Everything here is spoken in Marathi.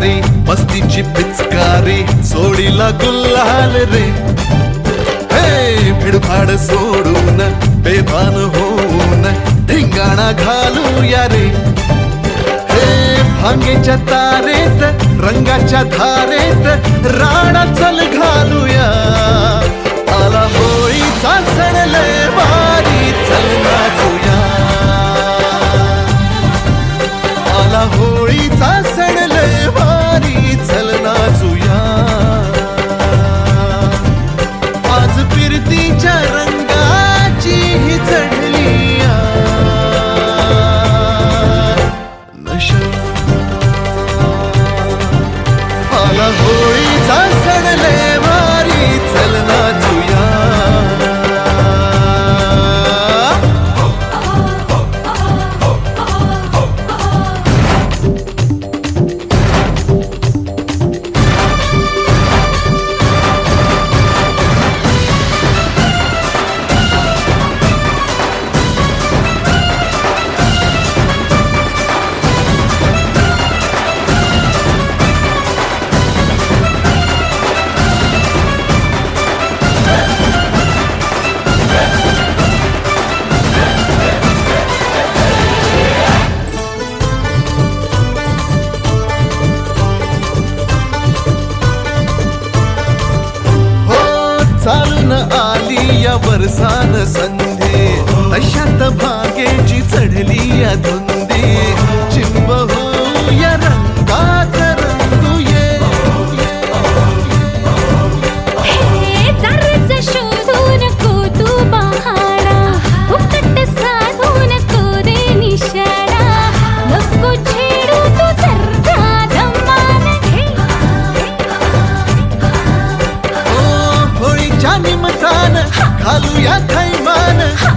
रे मस्तीची पिचकारी सोडीला गुल्हाल रे. हे भिडभाड सोडून बेभान होऊन धिंगाणा घालूया रे. हे भांगेच्या तारेत रंगाच्या धारेत राणा चल घालूया. आला होळीचा सण भारी चल नाचूया. आला होळीचा चालून आली या वरसान संधे. अशात भागेची चढली या धुंदे निमतान घालूया थैमान.